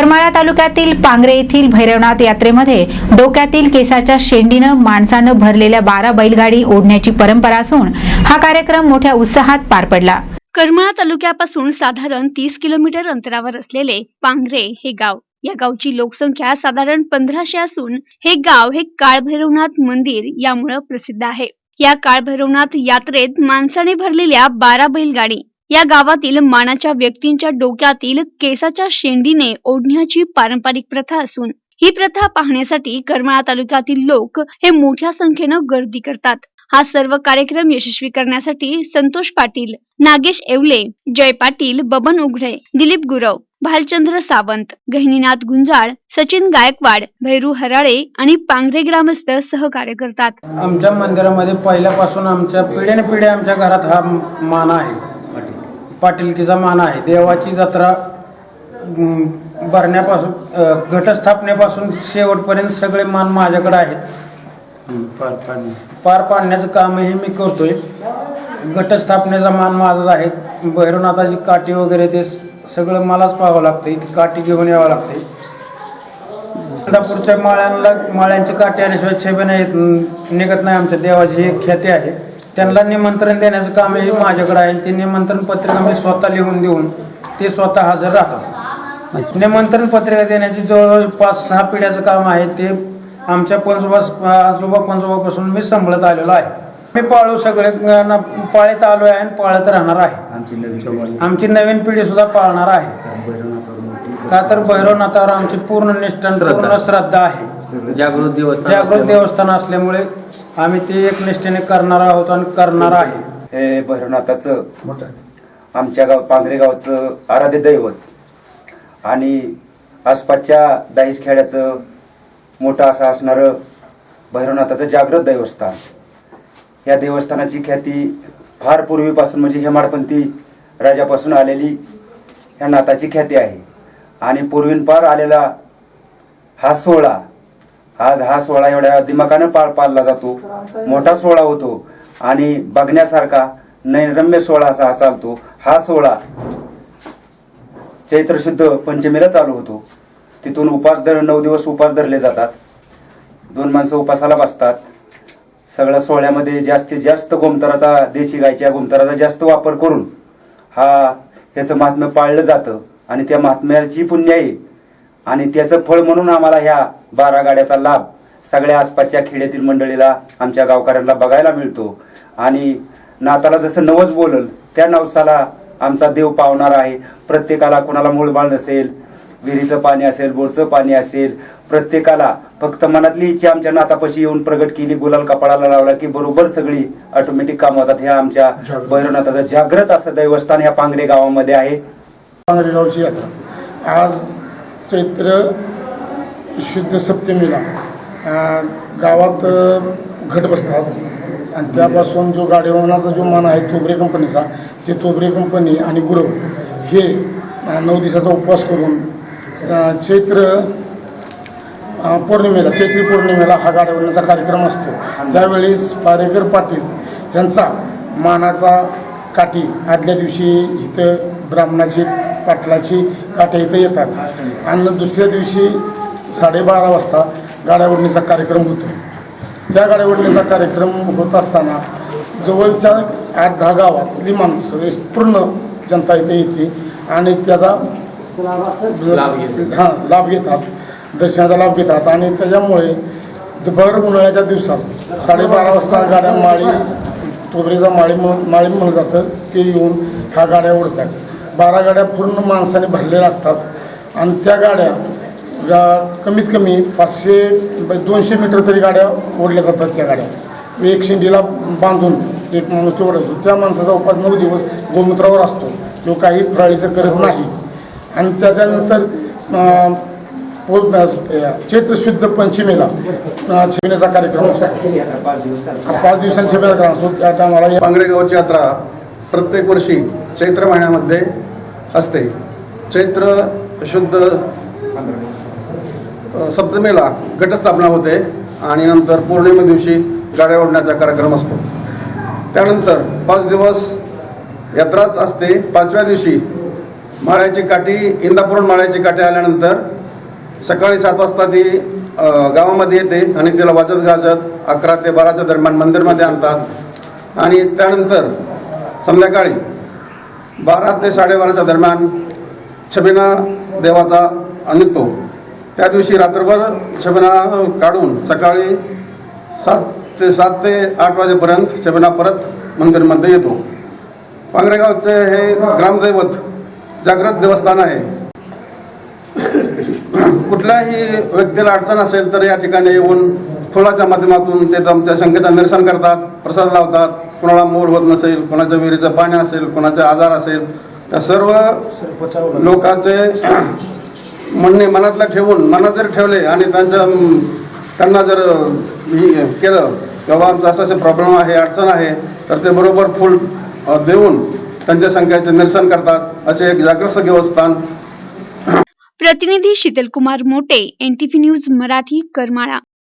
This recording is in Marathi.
करमाळा तालुक्यातील पांगरे येथील भैरवनाथ यात्रेमध्ये डोक्यातील केसाच्या शेंडीनं माणसानं भरलेल्या बारा बैलगाडी ओढण्याची परंपरा असून हा कार्यक्रम मोठ्या उत्साहात पार पडला. करमाळा तालुक्यापासून साधारण तीस किलोमीटर अंतरावर असलेले पांगरे हे गाव या गावची लोकसंख्या साधारण पंधराशे असून हे गाव हे काळभैरवनाथ मंदिर यामुळं प्रसिद्ध आहे. या काळभैरवनाथ यात्रेत माणसाने भरलेल्या बारा बैलगाडी या गावातील मानाच्या व्यक्तींच्या डोक्यातील केसाच्या शेंडीने ओढण्याची पारंपरिक प्रथा असून ही प्रथा पाहण्यासाठी करमाळा तालुक्यातील लोक हे मोठ्या संख्येनं गर्दी करतात. हा सर्व कार्यक्रम यशस्वी करण्यासाठी संतोष पाटील नागेश एवले जय पाटील बबन उघडे दिलीप गुरव भालचंद्र सावंत गहिनीनाथ गुंजाळ सचिन गायकवाड भैरू हराळे आणि पांगरे ग्रामस्थ सहकार्य करतात. आमच्या मंदिरामध्ये पहिल्यापासून आमच्या पिढ्याने पिढ्या आमच्या घरात हा मान आहे. पाटीलकीचा मान आहे. देवाची जत्रा भरण्यापासून घटस्थापनेपासून शेवटपर्यंत सगळे मान माझ्याकडे आहेत. पार पाडणे. पार पाडण्याचं कामही मी करतोय. घटस्थापनेचा मान माझाच आहे. भैरवनाथाची काठी वगैरे ते सगळं मलाच पाहावं लागतंय. ती काठी घेऊन यावं लागते इंदापूरच्या माळ्यांना माळ्यांची काठी आणल्याशिवाय छेबे येत. निघत नाही आमच्या देवाची. एक ख्याती आहे. त्यांना निमंत्रण देण्याचं कामही माझ्याकडे आहे. ते निमंत्रण पत्रिका मी स्वतः लिहून देऊन ते स्वतः हजर राहतात. निमंत्रण पत्रिका देण्याची जवळजवळ पाच सहा पिढ्याचं काम आहे. ते आमच्या पंजोबा आजोबा पंजोबापासून मी सांभाळत आलेलो आहे. मी पाळू सगळे पाळीत आलो आहे आणि पाळत राहणार आहे. आमची नवीन पिढी. सुद्धा पाळणार आहे. का तर भैरवनाथावर आमची पूर्ण निष्ठा पूर्ण श्रद्धा आहे. जागृत देवस्थान असल्यामुळे आम्ही ते एक निष्ठेने करणार आहोत आणि करणार आहे. हे भैरवनाथाचं आमच्या गाव पांगरे गावचं आराध्य दैवत आणि आसपासच्या दाईस खेड्याचं मोठं असं असणारं भैरवनाथाचं जागृत देवस्थान. या देवस्थानाची ख्याती फार पूर्वीपासून म्हणजे हेमाडपंथी राजापासून आलेली ह्या नाथाची ख्याती आहे. आणि पूर्वींपार आलेला हा सोहळा आज हा सोहळा एवढ्या दिमाकानं पार पाळला जातो. मोठा सोहळा होतो. आणि बघण्यासारखा नैरम्य सोहळा असा हा चालतो. हा सोहळा चैत्र शुद्ध पंचमीला चालू होतो. तिथून उपास धर नऊ दिवस उपास धरले जातात. दोन माणसं उपासाला बसतात. सगळ्या सोहळ्यामध्ये जास्तीत जास्त गोमतराचा देशी गायच्या गोमतराचा जास्त वापर करून हा ह्याचं महात्म्य पाळलं जातं. आणि त्या महात्म्याची पुण्य आहे. आणि त्याचं फळ म्हणून आम्हाला ह्या बारा गाड्याचा लाभ सगळ्या आसपासच्या खेड्यातील मंडळीला आमच्या गावकऱ्यांना बघायला मिळतो. आणि नाताला जसं नवस बोलल त्या नवसाला आमचा देव पावणार आहे. प्रत्येकाला कोणाला मूळबाळ नसेल विहिरीचं पाणी असेल बोरचं पाणी असेल प्रत्येकाला फक्त मनातली इच्छा आमच्या नातापाशी येऊन प्रगट केली गुलाल कपाळाला लावला की बरोबर सगळी ऑटोमॅटिक काम होतात. ह्या आमच्या भैरवनाथाचं जागृत असं दैवस्थान ह्या पांगरे गावामध्ये आहे. पांगरेगावची यात्रा. आज चैत्र शुद्ध सप्तमीला गावात घट बसतात. आणि त्यापासून जो गाडीवाहनाचा जो मान आहे तोबरे कंपनीचा ते तोबरे कंपनी आणि गुरव हे नऊ दिवसाचा उपवास करून चैत्र पौर्णिमेला चैत्री पौर्णिमेला हा गाडीवाहनाचा कार्यक्रम असतो. त्यावेळेस पारेकर पाटील यांचा मानाचा काठी आदल्या दिवशी इथं ब्राह्मणाची पाटलाची काठी इथं येतात. आणि दुसऱ्या दिवशी साडेबारा वाजता गाड्यावडणीचा कार्यक्रम होतो. त्या गाड्यावडणीचा कार्यक्रम होत असताना जवळच्या आठ दहा गावातली माणसं पूर्ण जनता इथे येते आणि त्याचा लाभ घेते. हां लाभ घेतात. दर्शनाचा लाभ घेतात. आणि त्याच्यामुळे भर उन्हाळ्याच्या दिवसात साडेबारा वाजता गाड्या माळी तोबरीचा माळी माळी म्हणलं जातं ते येऊन ह्या गाड्या ओढतात. बारा गाड्या पूर्ण माणसाने भरलेल्या असतात. आणि त्या गाड्या गा कमीत कमी पाचशे दोनशे मीटर तरी गाड्या ओढल्या जातात त्या गाड्या. एक शिंडीला बांधून एक माणूस ते त्या माणसाचा उपास नऊ दिवस गोमूत्रावर असतो. तो काही फराळीचं करत नाही. आणि त्याच्यानंतर चैत्र शुद्ध पंचमीला अं, कार्यक्रम असतो. पाच दिवसांनी छबिण्याचा कार्यक्रम असतो. त्या टायमाला पांगरेगावची यात्रा प्रत्येक वर्षी चैत्र महिन्यामध्ये असते. चैत्र शुद्ध सप्तमीला घटस्थापना होते आणि नंतर पौर्णिमे दिवशी गाड्या ओढण्याचा कार्यक्रम असतो. त्यानंतर पाच दिवस यात्राच असते. पाचव्या दिवशी माळ्याची काठी इंदापूरून माळ्याची काठी आल्यानंतर सकाळी सात वाजता ती गावामध्ये येते आणि तिला वाजत गाजत अकरा ते बाराच्या दरम्यान मंदिरमध्ये आणतात. आणि त्यानंतर संध्याकाळी बारा ते साडेबाराच्या दरम्यान छबिना देवाचा निघतो. त्या दिवशी रात्रभर छबिना काढून सकाळी सात ते सात ते आठ वाजेपर्यंत छबिना परत मंदिरमध्ये येतो. पांगरेगावचे हे ग्रामदैवत जागृत देवस्थान आहे. कुठल्याही व्यक्तीला अडचण असेल तर या ठिकाणी येऊन फुलाच्या माध्यमातून ते आमच्या शंकेचं निरसन करतात प्रसाद लावतात. कोणाला मोड होत नसेल कोणाच्या विहिरीचं पाणी असेल कोणाचा आजार असेल त्या सर्व लोकांचे म्हणणे मनातलं ठेवून मनात जर ठेवले आणि त्यांच्या त्यांना जर केलं किंवा आमचं असं असं प्रॉब्लेम आहे अडचण आहे तर ते बरोबर फुल देऊन त्यांच्या संख्येचे निरसन करतात असे एक जागृत देवस्थान प्रतिनिधी शीतलकुमार मोटे एनटीपी न्यूज मराठी करमाळा.